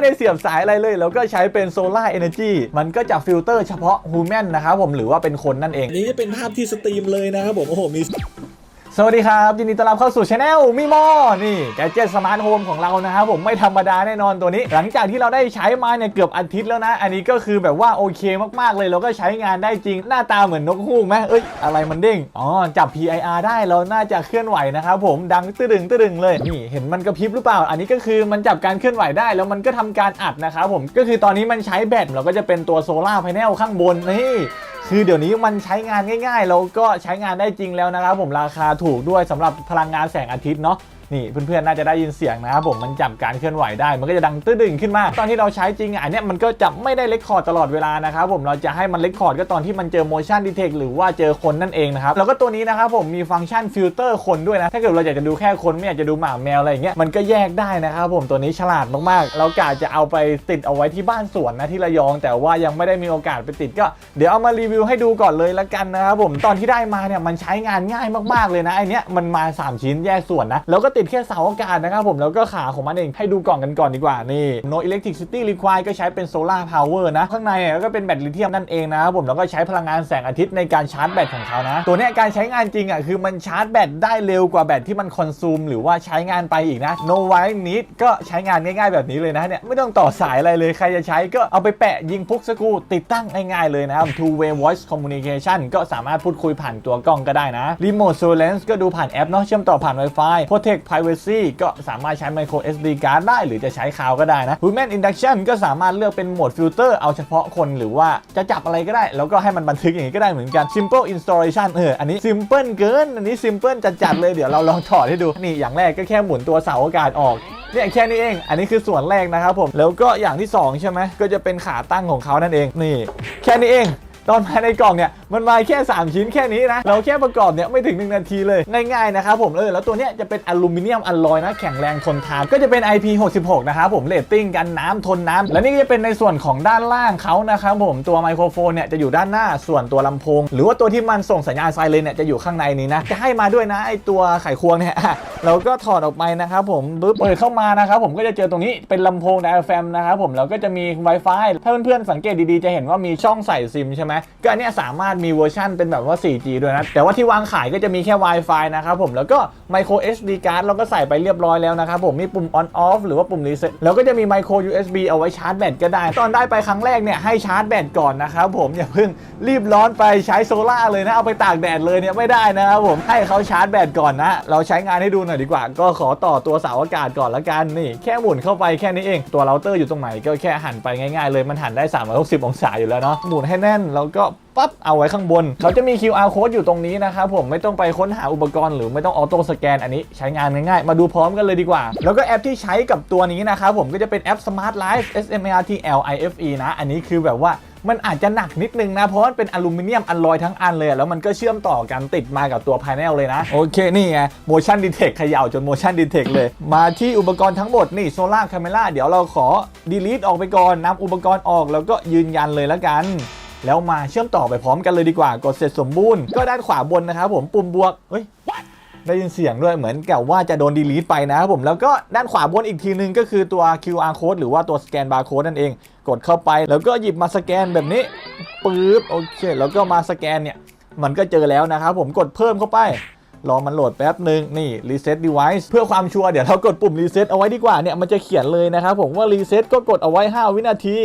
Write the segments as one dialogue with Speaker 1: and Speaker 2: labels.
Speaker 1: ไม่ได้เสียบสายอะไรเลยแล้วก็ใช้เป็นโซลาร์เอเนจีมันก็จะฟิลเตอร์เฉพาะฮูแมนนะครับผมหรือว่าเป็นคนนั่นเอง
Speaker 2: นี่เป็นภาพที่สตรีมเลยนะครับผมโอ้โหมี
Speaker 1: สวัสดีครับ ยินดีต้อนรับเข้าสู่ช anel มิโมนี่แกจิตสมาร์ทโฮมของเรานะครับผมไม่ธรรมดาแน่นอนตัวนี้ หลังจากที่เราได้ใช้มาเนี่ยเกือบอาทิตย์แล้วนะ อันนี้ก็คือแบบว่าโอเคมากๆเลยแล้วก็ใช้งานได้จริงหน้าตาเหมือนนกฮูกไหมเอ้ย อะไรมันเด้งอ๋อ จับ PIR ได้เราน่าจะเคลื่อนไหวนะครับผมดังตึดึงตึดึงเลยนี่เห็นมันกระพริบหรือเปล่า อันนี้ก็คือมันจับการเคลื่อนไหวได้แล้วมันก็ทำการอัดนะครับผมก็คือตอนนี้มันใช้แบตเราก็จะเป็นตัวโซลาร์พาเนลข้างบนนี่ คือเดี๋ยวนี้มันใช้งานง่ายๆ แล้วก็ใช้งานได้จริงแล้วนะครับผมราคาถูกด้วยสำหรับพลังงานแสงอาทิตย์เนาะ นี่เพื่อนๆน่าจะได้ยินเสียงนะครับผมมันจับการเคลื่อนไหวได้ มันก็จะดังตื้อดึงขึ้นมา ตอนที่เราใช้จริงอะอันเนี้ยมันก็จะไม่ได้เลคคอร์ดตลอดเวลานะครับผมเราจะให้มันเลคคอร์ดก็ตอนที่มันเจอ motion detect หรือว่าเจอคนนั่นเองนะครับแล้วก็ตัวนี้นะครับผมมีฟังก์ชันฟิลเตอร์คนด้วยนะถ้าเกิดเราอยากจะดูแค่คนไม่อยากจะดูหมาแมวอะไรอย่างเงี้ยมันก็แยกได้นะครับผมตัวนี้ฉลาดมากๆ เรากะจะเอาไปติดเอาไว้ที่บ้านสวนนะที่ระยอง แต่ว่ายังไม่ได้มีโอกาสไปติดก็ เดี๋ยวเอามารีวิวให้ดูก่อนเลยละกันนะครับผมตอนที่ได้มาเนี่ยมันใช้งานง่ายมากๆเลยนะไอเนี้ยมันมา 3 ชิ้นแยกส่วนนะแล้วก็ติดแค่เสาอากาศนะครับผมแล้วก็ขาของมันเองให้ดูกล่องกันก่อนดีกว่านี่ no electricity required ก็ใช้เป็น solar power นะ ข้างในก็เป็นแบตลิเธียมนั่นเองนะครับผมแล้วก็ใช้พลังงานแสงอาทิตย์ในการชาร์จแบตของเขานะ ตัวนี้การใช้งานจริงอะคือมันชาร์จแบตได้เร็วกว่าแบตที่มันคอนซูมหรือว่าใช้งานไปอีกนะ no wire need ก็ใช้งานง่ายๆแบบนี้เลยนะเนี่ยไม่ต้องต่อสายอะไรเลยใครจะใช้ก็เอาไปแปะยิงพุกสกูติดตั้งง่ายๆเลยนะครับ two way voice communication ก็สามารถพูดคุยผ่านตัวกล้องก็ได้นะ remote surveillance ก็ดูผ่านแอปเนาะเชื่อมต่อผ่าน Wi-Fi protect privacy ก็สามารถใช้ micro SD card ได้ หรือจะใช้คาวก็ได้นะ human induction ก็สามารถเลือกเป็นโหมดฟิลเตอร์เอาเฉพาะคนหรือว่าจะจับอะไรก็ได้ แล้วก็ให้มันบันทึกอย่างนี้ก็ได้เหมือนกัน simple installation เอออันนี้ simple เกิน อันนี้ simple จัดๆเลยเดี๋ยวเราลองถอดให้ดูนี่อย่างแรกก็แค่หมุนตัวเสาอากาศออกเนี่ยแค่นี้เอง อันนี้คือส่วนแรกนะครับผม แล้วก็อย่างที่ 2 ใช่ไหม ก็จะเป็นขาตั้งของเขานั่นเอง นี่ แค่นี้เอง ตอนภาในกล่องเนี่ยมันมาแค่ 3 ชิ้นแค่นี้นะ เราแค่ประกอบเนี่ยไม่ถึง 1 นาทีเลย ง่ายๆนะครับผมเออแล้วตัวเนี้ยจะเป็นอลูมิเนียมอลลอยนะแข็งแรงทนทานก็จะเป็น IP66 นะครับผมเรตติ้งกันน้ำทนน้ำและนี่ก็จะเป็นในส่วนของด้านล่างเขานะครับผมตัวไมโครโฟนเนี่ยจะอยู่ด้านหน้าส่วนตัวลำโพง หรือว่าตัวที่มันส่งสัญญาณไซเรนเนี่ยจะอยู่ข้างในนี้นะจะให้มาด้วยนะไอตัวไขควงเนี่ยเราก็ถอดออกไปนะครับผมปึ๊บเปิดเข้ามานะครับผมก็จะเจอตรงนี้เป็นลำโพงไดอะแฟมนะครับผมแล้วก็จะมี Wi-Fi ถ้าเพื่อนๆสังเกตดีๆจะเห็นว่ามีช่องใส่ซิมใช่ไหมก็อันนี้สามารถมีเวอร์ชั่นเป็นแบบว่า 4G ด้วยนะ แต่ว่าที่วางขายก็จะมีแค่ Wi-Fi นะครับผม แล้วก็ Micro SD card เราก็ใส่ไปเรียบร้อยแล้วนะครับผม มีปุ่ม on off หรือว่าปุ่ม reset แล้วก็จะมี Micro USB เอาไว้ชาร์จแบตก็ได้ ตอนได้ไปครั้งแรกเนี่ยให้ชาร์จแบตก่อนนะครับผม อย่าเพิ่งรีบร้อนไปใช้โซล่าเลยนะ เอาไปตากแดดเลยเนี่ยไม่ได้นะครับผม ให้เขาชาร์จแบตก่อนนะ เราใช้งานให้ดูหน่อยดีกว่า ก็ขอต่อตัวเสาอากาศก่อนละกันนี่ แค่หมุนเข้าไปแค่นี้เอง ตัวเราเตอร์อยู่ตรงไหนก็แค่หันไปง่ายๆเลยมันหันได้ 360 องศาอยู่แล้วเนาะหมุนให้แน่นแล้วก็ปั๊บเอาไว้ข้างบนเขาจะมี QR code อยู่ตรงนี้นะครับผมไม่ต้องไปค้นหาอุปกรณ์หรือไม่ต้องออโต้สแกนอันนี้ใช้งานง่ายๆ มาดูพร้อมกันเลยดีกว่า แล้วก็แอปที่ใช้กับตัวนี้นะครับผมก็จะเป็นแอป Smart Life S M A R T L I F E นะ อันนี้คือแบบว่ามันอาจจะหนักนิดนึงนะ เพราะมันเป็นอลูมิเนียมอัลลอยทั้งอันเลย แล้วมันก็เชื่อมต่อกันติดมากับตัวภายในเลยนะ โอเค นี่ไง motion detect เขย่าจน motion detect เลย มาที่อุปกรณ์ทั้งหมด นี่ solar camera เดี๋ยวเราขอ delete ออกไปก่อนนำอุปกรณ์ออกแล้วก็ยืนยันเลยละกัน แล้วมาเชื่อมต่อไปพร้อมกันเลยดีกว่ากดเสร็จสมบูรณ์ก็ด้านขวาบนนะครับผมปุ่มบวกเฮ้ยได้ยินเสียงด้วยเหมือนกับว่าจะโดนดีลีทไปนะครับผมแล้วก็ด้านขวาบนอีกทีนึงก็คือตัว QR code หรือว่าตัวสแกนบาร์โค้ดนั่นเอง กดเข้าไป แล้วก็หยิบมาสแกนแบบนี้ปึ๊บโอเคแล้วก็มาสแกนเนี่ย มันก็เจอแล้วนะครับผมกดเพิ่มเข้าไปรอมันโหลดแป๊บหนึ่งนี่ reset device เพื่อความชัวร์เดี๋ยวเรากดปุ่ม reset เอาไว้ดีกว่าเนี่ยมันจะเขียนเลยนะครับผมว่า reset ก็กดเอาไว้ 5 วินาที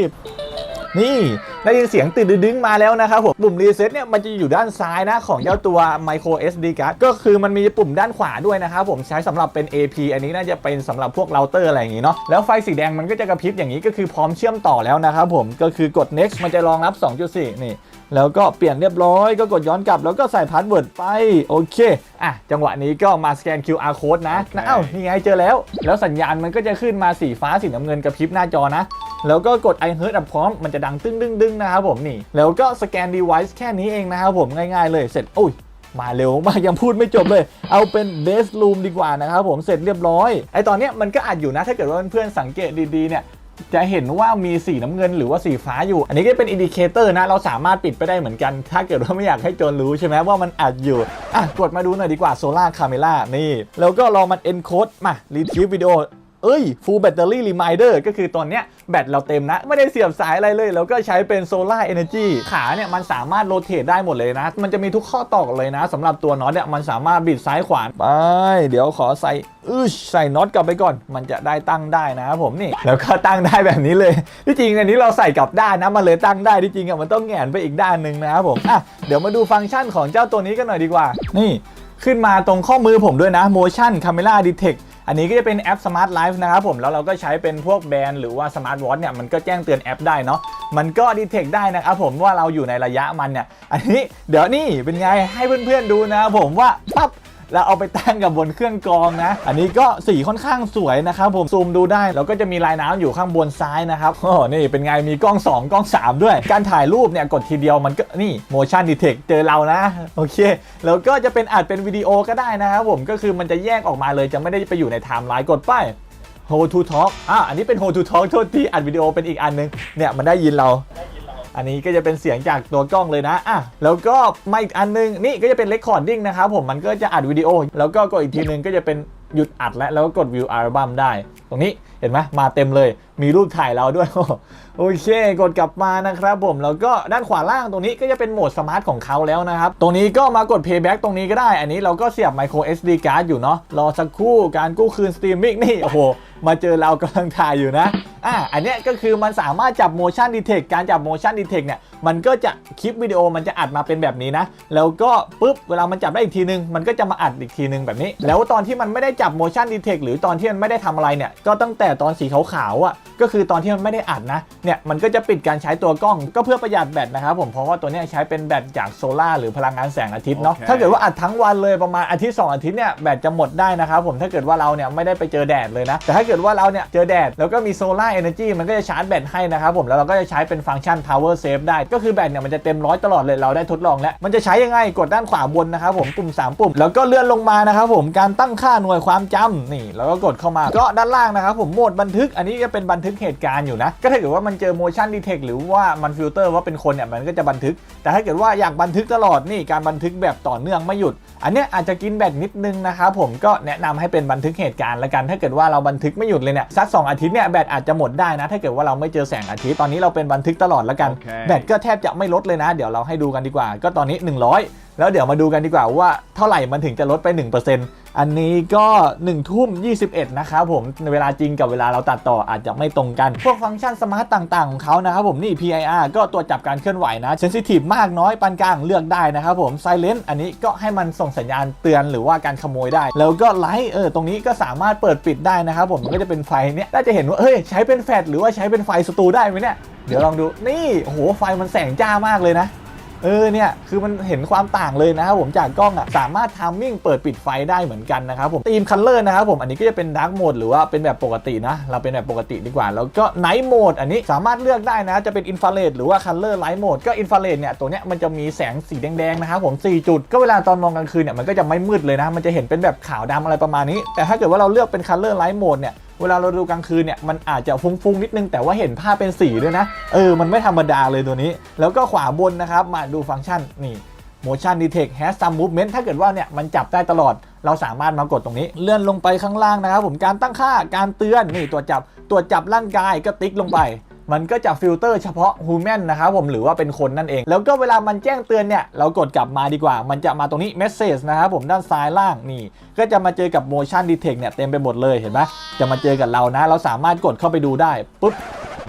Speaker 1: นี่ได้ยินเสียงตื่นดึงๆมาแล้วนะครับผมปุ่มรีเซ็ตเนี่ยมันจะอยู่ด้านซ้ายนะของเจ้าตัว micro SD card ก็คือมันมีปุ่มด้านขวาด้วยนะครับผมใช้สำหรับเป็น AP อันนี้น่าจะเป็นสำหรับพวกเราเตอร์อะไรอย่างงี้เนาะแล้วไฟสีแดงมันก็จะกระพริบอย่างนี้ก็คือพร้อมเชื่อมต่อแล้วนะครับผมก็คือกด next มันจะรองรับ 2.4 นี่ แล้วก็เปลี่ยนเรียบร้อยก็กดย้อนกลับแล้วก็ใส่พาสเวิร์ดไปโอเคอะจังหวะนี้ก็มาสแกน QR code นะนะเอ้านี่ไงเจอแล้ว แล้วสัญญาณมันก็จะขึ้นมาสีฟ้าสีน้ำเงินกระพริบหน้าจอนะ แล้วก็กด I heard อะพร้อมมันจะดังตึ้งดึงดึงนะครับผมนี่ แล้วก็สแกน device แค่นี้เองนะครับผมง่ายๆเลยเสร็จโอ้ยมาเร็วมากยังพูดไม่จบเลย เอาเป็นเบส o ูมดีกว่านะครับผมเสร็จเรียบร้อยไอตอนเนี้ยมันก็อัดอยู่นะถ้าเกิดว่าเพื่อนๆสังเกตดีๆเนี่ยจะเห็นว่ามีสีน้ำเงินหรือว่าสีฟ้าอยู่ อันนี้ก็เป็นอินดิเคเตอร์นะ เราสามารถปิดไปได้เหมือนกัน ถ้าเกิดว่าไม่อยากให้โจรรู้ใช่ไหมว่ามันอัดอยู่ อะ กดมาดูหน่อยดีกว่าโซล่าคาเมล่านี่ แล้วก็รอมัน encode มา retrieve วิดีโอ เอ้ย full battery reminder ก็คือตอนเนี้ยแบตเราเต็มนะ ไม่ได้เสียบสายอะไรเลย แล้วก็ใช้เป็น solar energy ขาเนี่ยมันสามารถโรเตทได้หมดเลยนะ มันจะมีทุกข้อต่อเลยนะสำหรับตัวน็อตเนี่ยมันสามารถบิดซ้ายขวาไป เดี๋ยวขอใส่อึชใส่น็อตกลับไปก่อน มันจะได้ตั้งได้นะครับผมนี่ แล้วก็ตั้งได้แบบนี้เลย ที่จริงอันนี้เราใส่กลับด้านนะ มันเลยตั้งได้ที่จริงอะมันต้องแหงนไปอีกด้านหนึ่งนะครับผมอะเดี๋ยวมาดูฟังก์ชันของเจ้าตัวนี้กันหน่อยดีกว่า นี่ ขึ้นมาตรงข้อมือผมด้วยนะ motion camera detect อันนี้ก็จะเป็นแอป Smart Life นะครับผมแล้วเราก็ใช้เป็นพวกแบรนด์หรือว่าสมาร์ทวอทเนี่ยมันก็แจ้งเตือนแอปได้เนาะมันก็ดีเทคได้นะครับผมว่าเราอยู่ในระยะมันเนี่ยอันนี้เดี๋ยวนี่เป็นไงให้เพื่อนๆดูนะครับผมว่าปั๊บ แล้วเอาไปตั้งกับบนเครื่องกรองนะ อันนี้ก็สีค่อนข้างสวยนะครับผมซูมดูได้แล้วก็จะมีลายน้ำอยู่ข้างบนซ้ายนะครับโอ้นี่เป็นไงมีกล้อง 2 กล้อง 3 ด้วย การถ่ายรูปเนี่ยกดทีเดียวมันก็นี่ motion detect เจอเรานะ โอเค แล้วก็จะเป็นอัดเป็นวิดีโอก็ได้นะครับผมก็คือมันจะแยกออกมาเลยจะไม่ได้ไปอยู่ในไทม์ไลน์กดไป How to talk อะอันนี้เป็น How to talk โทษทีอัดวิดีโอเป็นอีกอันนึงเนี่ยมันได้ยินเรา อันนี้ก็จะเป็นเสียงจากตัวกล้องเลยนะอะแล้วก็มาอีกอันนึงนี่ก็จะเป็นเลคคอร์ดิ้งนะครับผมมันก็จะอัดวิดีโอ แล้วก็กดอีกทีนึงก็จะเป็นหยุดอัดแล้วแล้วก็กดวิวอัลบั้มได้ ตรงนี้ ห็นไหมมาเต็มเลย มีรูปถ่ายเราด้วย โอเค กดกลับมานะครับผม แล้วก็ด้านขวาล่างตรงนี้ก็จะเป็นโหมดสมาร์ทของเขาแล้วนะครับ ตรงนี้ก็มากด payback ตรงนี้ก็ได้ อันนี้เราก็เสียบ micro SD card อยู่เนาะ รอสักครู่ การกู้คืน streaming นี่ โอ้โห มาเจอเรากำลังถ่ายอยู่นะอะอันนี้ก็คือมันสามารถจับ motion detect การจับ motion detect เนี่ย มันก็จะคลิปวิดีโอมันจะอัดมาเป็นแบบนี้นะ แล้วก็ปุ๊บ เวลามันจับได้อีกทีนึง มันก็จะมาอัดอีกทีนึงแบบนี้ แล้วตอนที่มันไม่ได้จับ motion detect หรือตอนที่มันไม่ได้ทำอะไรเนี่ย ก็ตั้งแต่ตอนสีขาวๆอะก็คือตอนที่มันไม่ได้อัดนะเนี่ยมันก็จะปิดการใช้ตัวกล้องก็เพื่อประหยัดแบตนะครับผมเพราะว่าตัวเนี้ยใช้เป็นแบตจากโซลาร์หรือพลังงานแสงอาทิตย์เนาะ
Speaker 3: โอเค
Speaker 1: ถ้าเกิดว่าอัดทั้งวันเลยประมาณอาทิตย์2อาทิตย์เนี่ยแบตจะหมดได้นะครับผมถ้าเกิดว่าเราเนี่ยไม่ได้ไปเจอแดดเลยนะแต่ถ้าเกิดว่าเราเนี่ยเจอแดดแล้วก็มีโซลาร์เอเนจีมันก็จะชาร์จแบตให้นะครับผมแล้วเราก็จะใช้เป็นฟังก์ชัน power save ได้ ก็คือแบตเนี่ยมันจะเต็มร้อยตลอดเลยเราได้ทดลองแล้วมันจะใช้ยังไงกดด้านขวาบนนะครับผมปุ่ม 3 ปุ่ม แล้วก็เลื่อนลงมานะครับผมการตั้งค่าหน่วยความจำนี่แล้วก็กดเข้ามาก็ด้านล่างนะครับผมโหมดบันทึก อันนี้จะเป็นบันทึกเหตุการณ์อยู่นะ ก็ถ้าเกิดว่ามันเจอ motion detect หรือว่ามันฟิลเตอร์ว่าเป็นคนเนี่ยมันก็จะบันทึก แต่ถ้าเกิดว่าอยากบันทึกตลอดนี่การบันทึกแบบต่อเนื่องไม่หยุด อันเนี้ยอาจจะกินแบตนิดนึงนะครับผมก็แนะนำให้เป็นบันทึกเหตุการณ์ละกัน ถ้าเกิดว่าเราบันทึกไม่หยุดเลยเนี่ยสัก2อาทิตย์เนี่ยแบตอาจจะหมดได้นะ ถ้าเกิดว่าเราไม่เจอแสงอาทิตย์ตอนนี้เราเป็นบันทึกตลอดละกัน
Speaker 3: โอเค
Speaker 1: แบตก็แทบจะไม่ลดเลยนะ เดี๋ยวเราให้ดูกันดีกว่า ก็ตอนนี้ 100 แล้วเดี๋ยวมาดูกันดีกว่าว่าเท่าไหร่มันถึงจะลดไป 1%อันนี้ก็1ทุ่ม21 นะครับผมในเวลาจริงกับเวลาเราตัดต่ออาจจะไม่ตรงกัน พวกฟังก์ชันสมาร์ตต่างๆ ของเขานะครับผมนี่ PIR ก็ตัวจับการเคลื่อนไหวนะ Sensitive มากน้อยปานกลางเลือกได้นะครับผม Silent อันนี้ก็ให้มันส่งสัญญาณเตือนหรือว่าการขโมยได้ แล้วก็ไลท์เออตรงนี้ก็สามารถเปิดปิดได้นะครับผมมันก็จะเป็นไฟเนี้ยน่าจะเห็นว่าเฮ้ยใช้เป็นแฟลชหรือว่าใช้เป็นไฟสตูได้ไหมเนี่ยเดี๋ยวลองดูนี่โอ้โหไฟมันแสงจ้ามากเลยนะ เออเนี่ยคือมันเห็นความต่างเลยนะครับผมจากกล้องอะสามารถทามมิ่งเปิดปิดไฟได้เหมือนกันนะครับผมธีมคัลเลอร์นะครับผมอันนี้ก็จะเป็นดาร์กโหมดหรือว่าเป็นแบบปกตินะเราเป็นแบบปกติดีกว่า แล้วก็ไนท์โหมดอันนี้สามารถเลือกได้นะจะเป็นอินฟราเรดหรือว่าคัลเลอร์ไลท์โหมดก็อินฟราเรดเนี่ยตัวเนี้ยมันจะมีแสงสีแดงๆนะครับผม4จุดก็เวลาตอนมองกลางคืนเนี่ยมันก็จะไม่มืดเลยนะมันจะเห็นเป็นแบบขาวดำอะไรประมาณนี้ แต่ถ้าเกิดว่าเราเลือกเป็นคัลเลอร์ไลท์โหมดเนี่ย เวลาเราดูกลางคืนเนี่ยมันอาจจะฟุ้งๆนิดนึงแต่ว่าเห็นภาพเป็นสีด้วยนะ เออ มันไม่ธรรมดาเลยตัวนี้ แล้วก็ขวาบนนะครับ มาดูฟังก์ชันนี่ motion detect has some movement ถ้าเกิดว่าเนี่ยมันจับได้ตลอด เราสามารถมากดตรงนี้ เลื่อนลงไปข้างล่างนะครับผมการตั้งค่าการเตือนนี่ตัวจับตัวจับร่างกายก็ติ๊กลงไป มันก็จะฟิลเตอร์เฉพาะฮูแมนนะครับผมหรือว่าเป็นคนนั่นเอง แล้วก็เวลามันแจ้งเตือนเนี่ยเรากดกลับมาดีกว่า มันจะมาตรงนี้ message นะครับผมด้านซ้ายล่างนี่ ก็จะมาเจอกับ motion detect เนี่ยเต็มไปหมดเลยเห็นไหมจะมาเจอกับเรานะ เราสามารถกดเข้าไปดูได้ปุ๊บ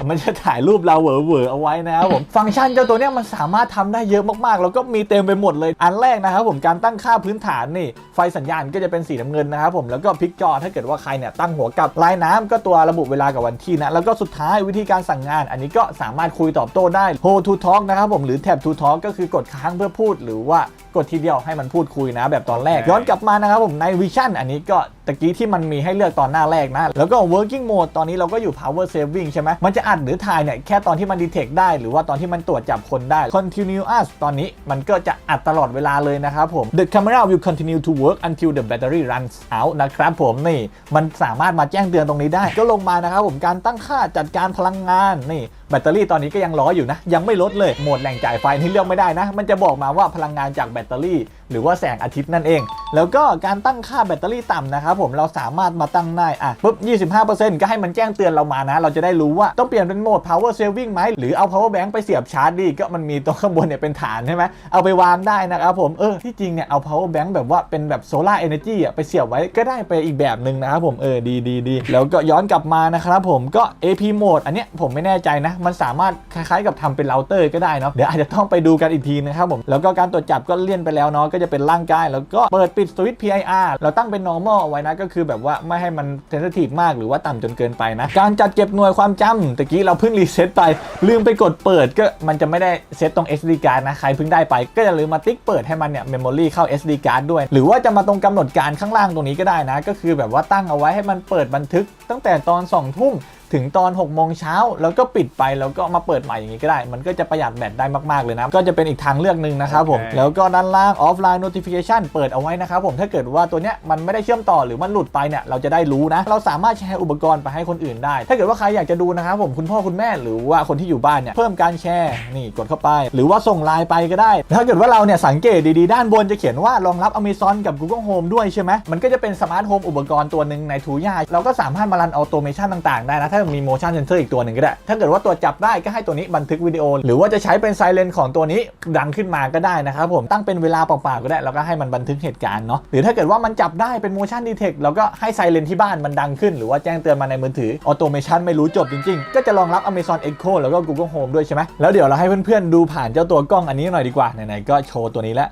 Speaker 1: มันจะถ่ายรูปเราเหวอเหวอๆเอาไว้นะครับผมฟังก์ชันเจ้าตัวเนี้ยมันสามารถทำได้เยอะมากๆ แล้วก็มีเต็มไปหมดเลยอันแรกนะครับผมการตั้งค่าพื้นฐานนี่ไฟสัญญาณก็จะเป็นสีน้ำเงินนะครับผมแล้วก็พลิกจอถ้าเกิดว่าใครเนี่ยตั้งหัวกลับลายน้ำก็ตัวระบุเวลากับวันที่นะแล้วก็สุดท้ายวิธีการสั่งงาน อันนี้ก็สามารถคุยตอบโต้ได้ Hold to Talk นะครับผมหรือ Tap to Talk ก็คือกดค้างเพื่อพูด หรือว่ากดทีเดียวให้มันพูดคุยนะแบบตอนแรก
Speaker 3: โอเค
Speaker 1: ย้อนกลับมานะครับผมใน Vision อันนี้ก็ ตะกี้ที่มันมีให้เลือกตอนหน้าแรกนะ แล้วก็ working mode ตอนนี้เราก็อยู่ power saving ใช่ไหมมันจะอัดหรือถ่ายเนี่ยแค่ตอนที่มัน detect ได้ หรือว่าตอนที่มันตรวจจับคนได้ continuous ตอนนี้มันก็จะอัดตลอดเวลาเลยนะครับผม the camera will continue to work until the battery runs out นะครับผมนี่มันสามารถมาแจ้งเตือนตรงนี้ได้ ก็ลงมานะครับผมการตั้งค่าจัดการพลังงานนี่แบตเตอรี่ตอนนี้ก็ยังร้อยอยู่นะ ยังไม่ลดเลยโหมดแหล่งจ่ายไฟที่เลือกไม่ได้นะ มันจะบอกมาว่าพลังงานจากแบตเตอรี่ หรือว่าแสงอาทิตย์นั่นเอง แล้วก็การตั้งค่าแบตเตอรี่ต่ำนะครับผมเราสามารถมาตั้งได้อะปุ๊บ 25%ก็ให้มันแจ้งเตือนเรามานะ เราจะได้รู้ว่าต้องเปลี่ยนเป็นโหมด power saving ไหมหรือเอา power bank ไปเสียบชาร์จดีก็มันมีตรงข้างบนเนี่ยเป็นฐานใช่ไหมเอาไปวางได้นะครับผมเออที่จริงเนี่ยเอา power bank แบบว่าเป็นแบบ solar energy อะไปเสียบไว้ก็ได้ไปอีกแบบหนึ่งนะครับผมเออดีดีดีแล้วก็ย้อนกลับมานะครับผมก็ AP mode อันเนี้ยผมไม่แน่ใจนะมันสามารถคล้ายๆกับทำเป็นเราเตอร์ก็ได้เนาะเดี๋ยวอาจจะต้องไปดูกันอีกทีนะครับผมแล้วก็การตรวจจับก็เลี่ยนไปแล้วเนาะก็จะเป็นร่างกาย แล้วก็เปิดปิดสวิตช์ PIR เราตั้งเป็น normal เอาไว้นะก็คือแบบว่าไม่ให้มัน sensitive มากหรือว่าต่ำจนเกินไปนะการจัดเก็บหน่วยความจำตะกี้เราเพิ่งรีเซ็ตไป ลืมไปกดเปิดก็มันจะไม่ได้เซตตรง SD card นะใครเพิ่งได้ไปก็อย่าลืมมาติ๊กเปิดให้มันเนี่ย memory เข้า SD card ด้วย หรือว่าจะมาตรงกำหนดการข้างล่างตรงนี้ก็ได้นะ ก็คือแบบว่าตั้งเอาไว้ให้มันเปิดบันทึก ตั้งแต่ตอน2ทุ่มถึงตอน6โมงเช้าแล้วก็ปิดไปแล้วก็มาเปิดใหม่อย่างนี้ก็ได้ มันก็จะประหยัดแบตได้มาก ๆ เลยนะ ก็จะเป็นอีกทางเลือกหนึ่งนะครับผม
Speaker 3: โอเค
Speaker 1: แล้วก็ด้านล่าง offline notification เปิดเอาไว้นะครับผมถ้าเกิดว่าตัวเนี้ยมันไม่ได้เชื่อมต่อหรือมันหลุดไปเนี่ยเราจะได้รู้นะ เราสามารถแชร์อุปกรณ์ไปให้คนอื่นได้ ถ้าเกิดว่าใครอยากจะดูนะครับผมคุณพ่อคุณแม่หรือว่าคนที่อยู่บ้านเนี่ยเพิ่มการแชร์นี่กดเข้าไป หรือว่าส่งไลน์ไปก็ได้ ถ้าเกิดว่าเราเนี่ยสังเกตดีๆด้านบนจะเขียนว่ารองรับ Amazon กับ Google Home ด้วยใช่ไหมมันก็จะเป็นสมาร์ทโฮมอุปกรณ์ตัวหนึ่งในทูย่าเราก็สามารถมารันออโตเมชันต่างๆ ได้นะ ถ้ามี motion sensor อีกตัวหนึ่งก็ได้ ถ้าเกิดว่าตัวจับได้ก็ให้ตัวนี้บันทึกวิดีโอ หรือว่าจะใช้เป็นไซเรนของตัวนี้ดังขึ้นมาก็ได้นะครับผมตั้งเป็นเวลาเปล่าๆก็ได้แล้วก็ให้มันบันทึกเหตุการณ์เนาะหรือถ้าเกิดว่ามันจับได้เป็น motion detect เราก็ให้ไซเรนที่บ้านมันดังขึ้น หรือว่าแจ้งเตือนมาในมือถือออโตเมชันไม่รู้จบจริงๆ ก็จะรองรับ Amazon Echo แล้วก็ Google Home ด้วยใช่ไหมแล้วเดี๋ยวเราให้เพื่อนๆดูผ่านเจ้าตัวกล้องอันนี้หน่อยดีกว่าไหนๆก็โชว์ตัวนี้แล้ว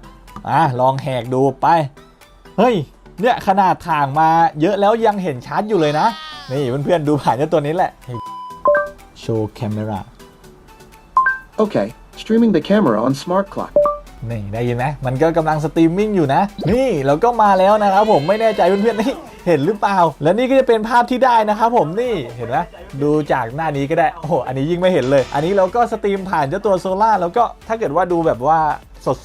Speaker 1: อะลองแหกดูไปเฮ้ยเนี่ยขนาดถ่างมาเยอะแล้วยังเห็นชัดอยู่เลยนะ นี่เพื่อนๆดูผ่านเจ้าตัวนี้แหละ โชว์แคมเมรา
Speaker 4: Okay, streaming the camera on smart clock.
Speaker 1: นี่ได้ยินไหมมันก็กำลังสตรีมมิ่งอยู่นะ นี่แล้วก็มาแล้วนะครับผมไม่แน่ใจเพื่อนๆนี่เห็นหรือเปล่า และนี่ก็จะเป็นภาพที่ได้นะครับผมนี่เห็นไหมดูจากหน้านี้ก็ได้ โอ้โหอันนี้ยิ่งไม่เห็นเลย อันนี้เราก็สตรีมผ่านเจ้าตัวโซล่าแล้วก็ถ้าเกิดว่าดูแบบว่า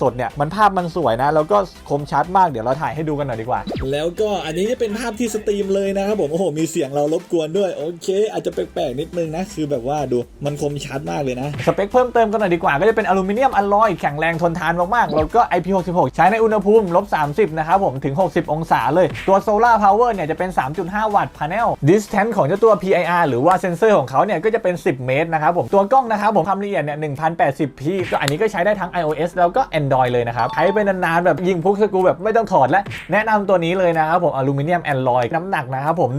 Speaker 1: สดๆเนี่ยมันภาพมันสวยนะ แล้วก็คมชัดมากเดี๋ยวเราถ่ายให้ดูกันหน่อยดีกว่า
Speaker 2: แล้วก็อันนี้จะเป็นภาพที่สตรีมเลยนะครับผมโอ้โหมีเสียงเรารบกวนด้วยโอเค อาจจะแปลกๆนิดนึงนะคือแบบว่าดูมันคมชัดมากเลยนะ
Speaker 1: สเปคเพิ่มเติมกันหน่อยดีกว่าก็จะเป็นอลูมิเนียมอลลอยแข็งแรงทนทานมากๆแล้วก็ IP66 ใช้ในอุณหภูมิลบ 30 นะครับผมถึง 60 องศาเลย ตัว Solar Power เนี่ยจะเป็น 3.5 วัตต์ Panel Distance ของเจ้าตัว PIR หรือว่าเซนเซอร์ของเขาเนี่ยก็จะเป็น 10 เมตรนะครับผมตัวกล้องนะครับผมความละเอียดเนี่ย 1080p ก็อันนี้ก็ใช้ได้ทั้ง iOS แล้วก็ Android เลยนะครับใช้ไปนานๆแบบยิงพุกสกรูแบบไม่ต้องถอดและ แนะนำตัวนี้เลยนะครับผมอลูมิเนียมแอนลอยน้ำหนักนะครับผม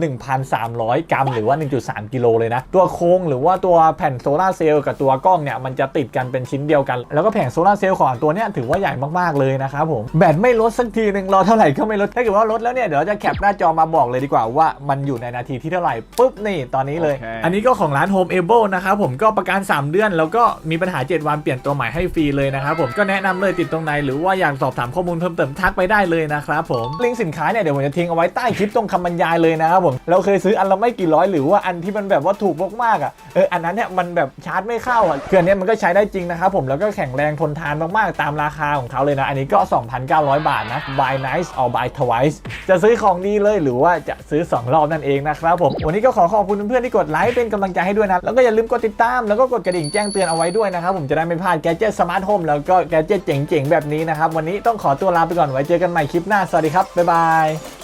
Speaker 1: 1,300 กรัมหรือว่า 1.3 กิโลเลยนะ ตัวโครงหรือว่าตัวแผ่นโซลาร์เซลล์กับตัวกล้องเนี่ยมันจะติดกันเป็นชิ้นเดียวกัน แล้วก็แผงโซลาร์เซลล์ของตัวเนี้ยถือว่าใหญ่มากๆเลยนะครับผมแบตไม่ลดสักทีหนึ่งรอเท่าไหร่ก็ไม่ลดถ้าเกิดว่าลดแล้วเนี่ยเดี๋ยวเราจะแคปหน้าจอมาบอกเลยดีกว่าว่ามันอยู่ในนาทีที่เท่าไหร่ปุ๊บนี่ตอนนี้เลย
Speaker 3: โอเค
Speaker 1: อันนี้ก็ของร้าน Home Able นะครับผมก็ประกัน 3 เดือน แล้วก็มีปัญหา 7 วันเปลี่ยนตัวใหม่ให้ฟรีเลยนะครับผมก็แนะนำเลยติดตรงไหน หรือว่าอยากสอบถามข้อมูลเพิ่มเติมทักไปได้เลยนะครับผมลิงก์สินค้าเนี่ยเดี๋ยวผมจะทิ้งเอาไว้ใต้คลิปตรงคำบรรยายเลยนะครับผมเราเคยซื้ออันละไม่กี่ร้อยหรือว่าอันที่มันแบบว่าถูกมากๆอะเอออันนั้นเนี่ยมันแบบชาร์จไม่เข้าอะเครื่องนี้มันก็ใช้ได้จริงนะครับผมแล้วก็แข็งแรงทนทานมากๆตามราคาของเขาเลยนะอันนี้ก็ 2,900 บาทนะ buy nice or buy twice จะซื้อของดีเลยหรือว่าจะซื้อ 2 รอบนั่นเองนะครับผมวันนี้ก็ขอขอบคุณเพื่อนๆที่กดไลค์เป็นกำลังใจให้ด้วยนะแล้วก็อย่าลืมกดติดตามแล้วก็กดกระดิ่งแจ้งเตือนเอาไว้ด้วยนะครับผมจะได้ไม่พลาดแกจิตสมาร์ทโฮมแล้วก็แกจิตจ๋งๆ แบบนี้นะครับ วันนี้ต้องขอตัวลาไปก่อนไว้เจอกันใหม่คลิปหน้า สวัสดีครับ บ๊ายบาย